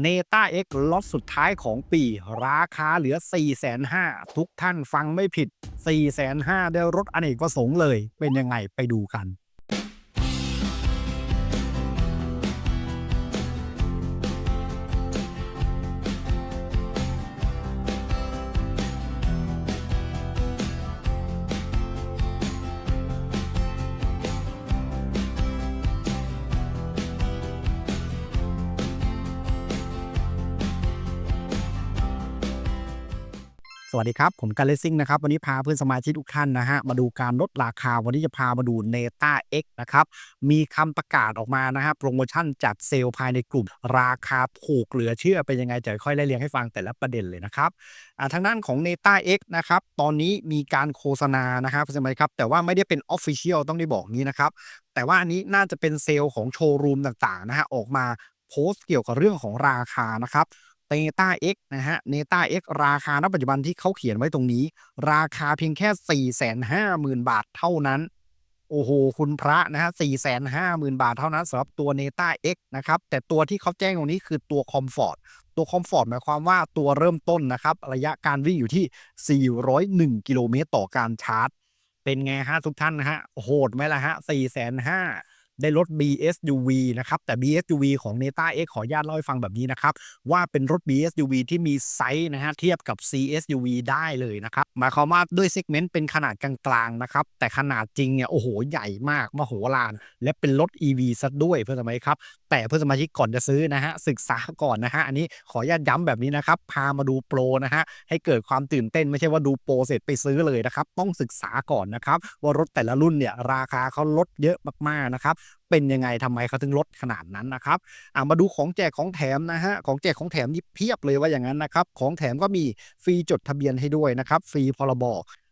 เนต้าเอ็กล็อตสุดท้ายของปี ราคาเหลือ 4 5 0 0 0ทุกท่านฟังไม่ผิด 4 5 0 0 0ได้รถอเนกประสงค์เลย เป็นยังไงไปดูกัน สวัสดีครับ ผมกันเลซิ่งนะครับ วันนี้พาเพื่อนสมาชิกทุกท่านนะฮะ มาดูการลดราคา วันนี้จะพามาดู n e t a X นะครับ มีคำประกาศออกมานะฮะโปรโมชั่นจัดเซลล์ภายในกลุ่ม ราคาถูกเหลือเชื่อเป็นยังไงจะค่อยไล่เรียงให้ฟังแต่ละประเด็นเลยนะครับทางด้านของ n e t a X นะครับ ตอนนี้มีการโฆษณานะครับใช่ไหมครับ แต่ว่าไม่ได้เป็น Official ต้องได้บอกงี้นะครับ แต่ว่าอันนี้น่าจะเป็นเซลล์ของโชว์รูมต่างๆนะฮะออกมาโพสต์เกี่ยวกับเรื่องของราคานะครับ เนต้า X นะฮะเนต้า X ราคาณปัจจุบันที่เขาเขียนไว้ตรงนี้ ราคาเพียงแค่ 450,000 บาทเท่านั้น โอ้โห คุณพระนะฮะ450,000 บาทเท่านั้นสำหรับตัว n e t a X นะครับ แต่ตัวที่เขาแจ้งตรงนี้คือตัว Comfort ตัว Comfort หมายความว่าตัวเริ่มต้นนะครับ ระยะการวิ่งอยู่ที่ 401 กิโลเมตรต่อการชาร์จ เป็นไงฮะทุกท่านนะฮะโหดไหมล่ะฮะ450,000 ได้รถ BSUV นะครับ แต่ BSUV ของ n e t a X ขออนุญาตเล่าให้ฟังแบบนี้นะครับ ว่าเป็นรถ BSUV ที่มีไซส์นะฮะเทียบกับ CSUV ได้เลยนะครับหมายความว่าด้วยเซกเมนต์เป็นขนาดกลางๆนะครับแต่ขนาดจริงเนี่ยโอ้โหใหญ่มากมโหฬารและเป็นรถ EV ซะด้วยเพื่อนสมาชิกครับ แต่เพื่อนสมาชิกก่อนจะซื้อนะฮะศึกษาก่อนนะฮะอันนี้ขออนุญาตย้ำแบบนี้นะครับพามาดูโปรนะฮะให้เกิดความตื่นเต้นไม่ใช่ว่าดูโปรเสร็จไปซื้อเลยนะครับต้องศึกษาก่อนนะครับว่ารถแต่ละรุ่นเนี่ยราคาเขาลดเยอะมากๆนะครับเป็นยังไงทำไมเขาถึงลดขนาดนั้นนะครับอ่ามาดูของแจกของแถมนะฮะของแจกของแถมนี่เพียบเลยว่าอย่างนั้นนะครับของแถมก็มีฟรีจดทะเบียนให้ด้วยนะครับฟรีพรบ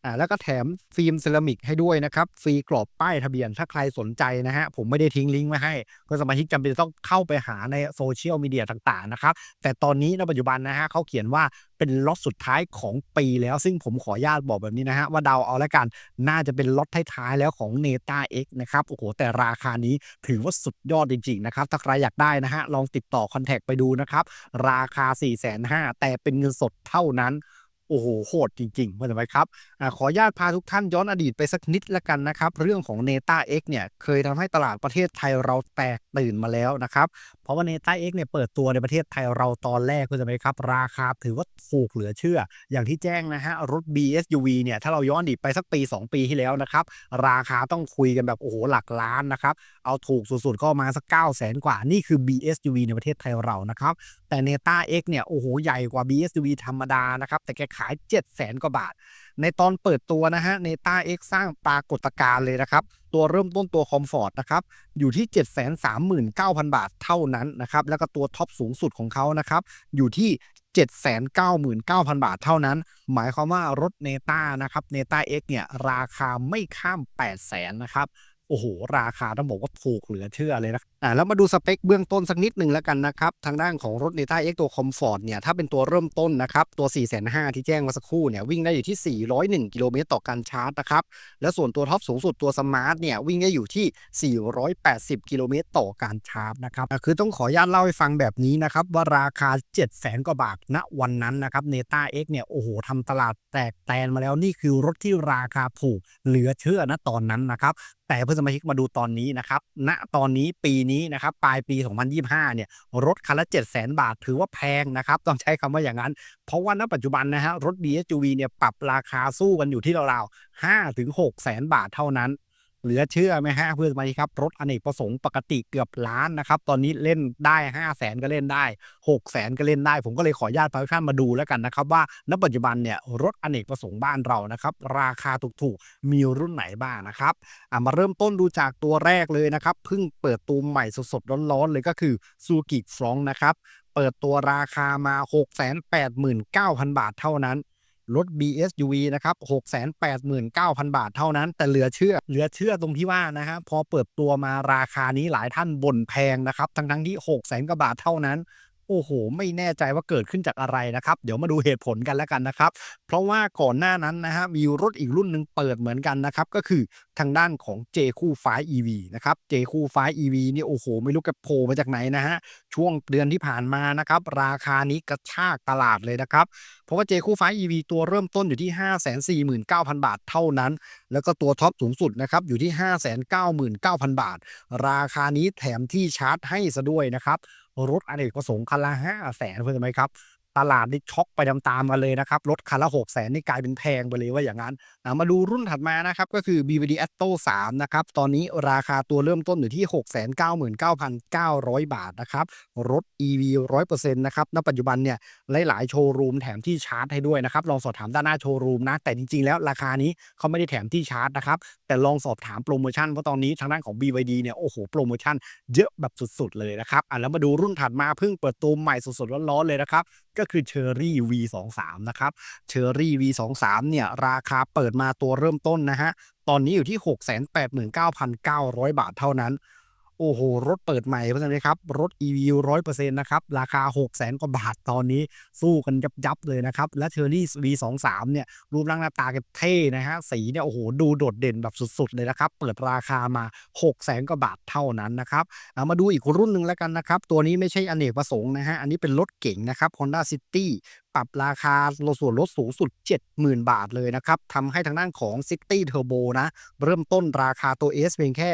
อ่าแล้วก็แถมฟิล์มเซรามิกให้ด้วยนะครับฟรีกรอบป้ายทะเบียนถ้าใครสนใจนะฮะผมไม่ได้ทิ้งลิงก์ไว้ให้ ก็สมาชิกจำเป็นต้องเข้าไปหาในโซเชียลมีเดียต่างๆนะครับแต่ตอนนี้ในปัจจุบันนะฮะเขาเขียนว่าเป็นล็อตสุดท้ายของปีแล้ว ซึ่งผมขออนุญาตบอกแบบนี้นะฮะว่าเดาเอาแล้วกันน่าจะเป็นล็อตท้ายๆแล้วของ n e t a X นะครับโอ้โหแต่ราคานี้ถือว่าสุดยอดจริงๆนะครับถ้าใครอยากได้นะฮะลองติดต่อคอนแทคไปดูนะครับราคา 4 5 0 0 0แต่เป็นเงินสดเท่านั้น โอ้โหโหดจริงๆเมื่อไหมครับอขออนุญาตพาทุกท่านย้อนอดีตไปสักนิดละกันนะครับ เรื่องของ n e t a X เนี่ยเคยทำให้ตลาดประเทศไทยเราแตกตื่นมาแล้วนะครับ ราะว่า n e t a X เนี่ยเปิดตัวในประเทศไทยเราตอนแรกเข้าใจไหมครับ ราคาถือว่าถูกเหลือเชื่อ อย่างที่แจ้งนะฮะ รถ BSUV เนี่ย ถ้าเราย้อนดีไปสักปี 2 ปีที่แล้วนะครับ ราคาต้องคุยกันแบบ โอ้โห หลักล้านนะครับ เอาถูกสุดๆ ก็มาสัก 9 0 0 0 0 0กว่า นี่คือ BSUV ในประเทศไทยเรานะครับ แต่ n e t a X เนี่ย โอ้โห ใหญ่กว่า BSUV ธรรมดานะครับ แต่แกขาย 7 0 0 0 0 0กว่าบาท ในตอนเปิดตัวนะฮะ n e t a X สร้างปรากฏการณ์เลยนะครับ ตัวเริ่มต้นตัว Comfort นะครับ อยู่ที่ 739,000 บาทเท่านั้นนะครับ แล้วก็ตัวท็อปสูงสุดของเขานะครับ อยู่ที่ 799,000 บาทเท่านั้น หมายความว่ารถเนต้านะครับเนต้า X เนี่ย ราคาไม่ข้าม 800,000นะครับ โอ้โห ราคาต้องบอกว่าถูกเหลือเชื่อเลยนะอ่าแล้วมาดูสเปคเบื้องต้นสักนิดหนึ่งแล้วกันนะครับทางด้านของรถ n e t a X ตัว Comfort เนี่ยถ้าเป็นตัวเริ่มต้นนะครับตัว 4,500ที่แจ้งมาสักครู่เนี่ยวิ่งได้อยู่ที่ 401 กิโลเมตรต่อการชาร์จนะครับแล้วส่วนตัวท็อปสูงสุดตัวสมาร์ทเนี่ยวิ่งได้อยู่ที่ 480 กิโลเมตรต่อการชาร์จนะครับคือต้องขออนุญาตเล่าให้ฟังแบบนี้นะครับว่าราคา 700,000กว่าบาทณวันนั้นนะครับ n e t a X เนี่ยโอ้โหทำตลาดแตกแตนมาแล้วนี่คือรถที่ราคาถูกเหลือเชื่อณตอนนั้นนะครับแต่เพื่อนสมาชิกมาดูตอนนี้นะครับณตอนนี้ปีนี้นะครับปลายปี 2025 เนี่ยรถคันละ 700,000 บาท ถือว่าแพงนะครับต้องใช้คำว่าอย่างนั้น เพราะว่าณปัจจุบันนะฮะรถ DSUV เนี่ยปรับราคาสู้กันอยู่ที่ราวๆ5-6 แสนบาทเท่านั้น เหลือเชื่อไหมฮะเพื่อนสมาชิกครับรถอเนกประสงค์ปกติเกือบล้านนะครับ ตอนนี้เล่นได้ 5 0 0แสนก็เล่นได้6 0แสนก็เล่นได้ ผมก็เลยขออนุญาตพาทุกท่านมาดูแล้วกันนะครับ ว่าณปัจจุบันเนี่ยรถอเนกประสงค์บ้านเรานะครับ ราคาถูกๆ มีรุ่นไหนบ้างนะครับมาเริ่มต้นดูจากตัวแรกเลยนะครับเพิ่งเปิดตัวใหม่สดๆร้อนๆเลยก็คือซูกิฟรองนะครับเปิดตัวราคามา 689,000 บาทเท่านั้น รถ BSUV นะครับ689,000 บาทเท่านั้น แต่เหลือเชื่อ เหลือเชื่อตรงที่ว่านะฮะพอเปิดตัวมาราคานี้หลายท่านบ่นแพงนะครับ ทั้งทั้งๆที่ 6 0,000กว่าบาทเท่านั้น โอ้โห ไม่แน่ใจว่าเกิดขึ้นจากอะไรนะครับ เดี๋ยวมาดูเหตุผลกันแล้วกันนะครับ เพราะว่าก่อนหน้านั้นนะฮะมีรถอีกรุ่นหนึ่งเปิดเหมือนกันนะครับ ก็คือ ทางด้านของ J คู่5 EV นะครับ J คู่5 EV เนี่ยโอ้โฮไม่รู้แกโผล่มาจากไหนนะครับช่วงเดือนที่ผ่านมานะครับ ราคานี้กระชากตลาดเลยนะครับ เพราะว่า J คู่5 EV ตัวเริ่มต้นอยู่ที่ 549,000 บาทเท่านั้น แล้วก็ตัวท็อปสูงสุดนะครับ อยู่ที่ 599,000 บาท ราคานี้แถมที่ชาร์จให้เสียด้วยนะครับรถอเนกประสงค์คันละ500,000เข้าใจไหมครับ ตลาดนี่ช็อกไปตามๆกันเลยนะครับ รถคันละ600,000นี่กลายเป็นแพงไปเลยว่าอย่างงั้นอ่ามาดูรุ่นถัดมานะครับ ก็คือ BYD Atto 3 นะครับ ตอนนี้ราคาตัวเริ่มต้นอยู่ที่ 699,900 บาทนะครับ รถ EV 100%นะครับ ณ ปัจจุบันเนี่ย หลายๆ โชว์รูมแถมที่ชาร์จให้ด้วยนะครับ ลองสอบถามด้านหน้าโชว์รูมนะ แต่จริง ๆ แล้วราคานี้เขาไม่ได้แถมที่ชาร์จนะครับ แต่ลองสอบถามโพรโมชั่น เพราะตอนนี้ทางด้านของ BYD เนี่ย โอ้โฮโพรโมชั่นเยอะแบบสุด ๆ เลยนะครับ อ่าแล้วมาดูรุ่นถัดมาเพิ่งเปิดตัวใหม่สดๆร้อนๆเลยนะครับก็คือ Chery V23 นะครับ Chery V23 เนี่ยราคาเปิดมาตัวเริ่มต้นนะฮะ ตอนนี้อยู่ที่ 689,900 บาทเท่านั้น โอ้โฮรถเปิดใหม่เข้าใจไหมครับ รถ EV 100%นต์นะครับ ราคา 600,000กว่าบาทตอนนี้สู้กันยับๆเลยนะครับ และ Chery V23 เนี่ย รูปร่างหน้าตาแกเท่นะครับสีเนี่ย โอ้โฮดูโดดเด่นแบบสุด ๆ เลยนะครับ เปิดราคามา 600,000กว่าบาทเท่านั้นนะครับามาดูอีกรุ่นหนึ่งแล้วกันนะครับ ตัวนี้ไม่ใช่อเนกประสงค์นะครับอันนี้เป็นรถเก๋งนะครับ Honda City ปรับราคาลดส่วนลดสูงสุด 70,000 บาทเลยนะครับทำให้ทางด้านของ City Turbo นะ เริ่มต้นราคาตัว S เพียงแค่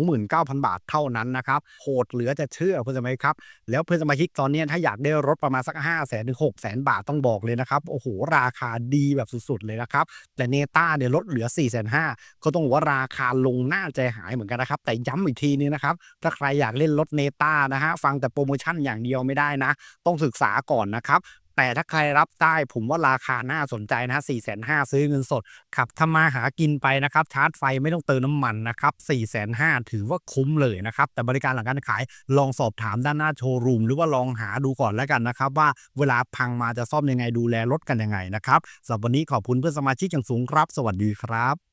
529,000 บาทเท่านั้นนะครับ โหดเหลือจะเชื่อเข้าใจไหมครับ แล้วเพื่อนสมาชิกตอนนี้ถ้าอยากได้รถประมาณสัก 500,000ถึง6 0 0 0 0 บาทต้องบอกเลยนะครับ โอ้โฮราคาดีแบบสุดๆ เลยนะครับ แต่ Neta เนี่ยลดเหลือ 4 5 0 0 0ก็ต้องว่าราคาลงน่าใจหายเหมือนกันนะครับ แต่ย้ำอีกทีนึงนะครับ ถ้าใครอยากเล่นรถ Neta นะครับฟังแต่โพรโมชั่นอย่างเดียวไม่ได้นะ ต้องศึกษาก่อนนะครับ แต่ถ้าใครรับได้ผมว่าราคาน่าสนใจนะ4 5 0 0 0ซื้อเงินสด ขับทำมาหากินไปนะครับ ชาร์จไฟไม่ต้องเติมน้ำมันนะครับ450,000ถือว่าคุ้มเลยนะครับ แต่บริการหลังการขายลองสอบถามด้านหน้าโชว์รูม หรือว่าลองหาดูก่อนแล้วกันนะครับ ว่าเวลาพังมาจะซ่อมยังไงดูแลรถกันยังไงนะครับสำหรับวันนี้ขอบคุณเพื่อนสมาชิกอย่างสูงครับ สวัสดีครับ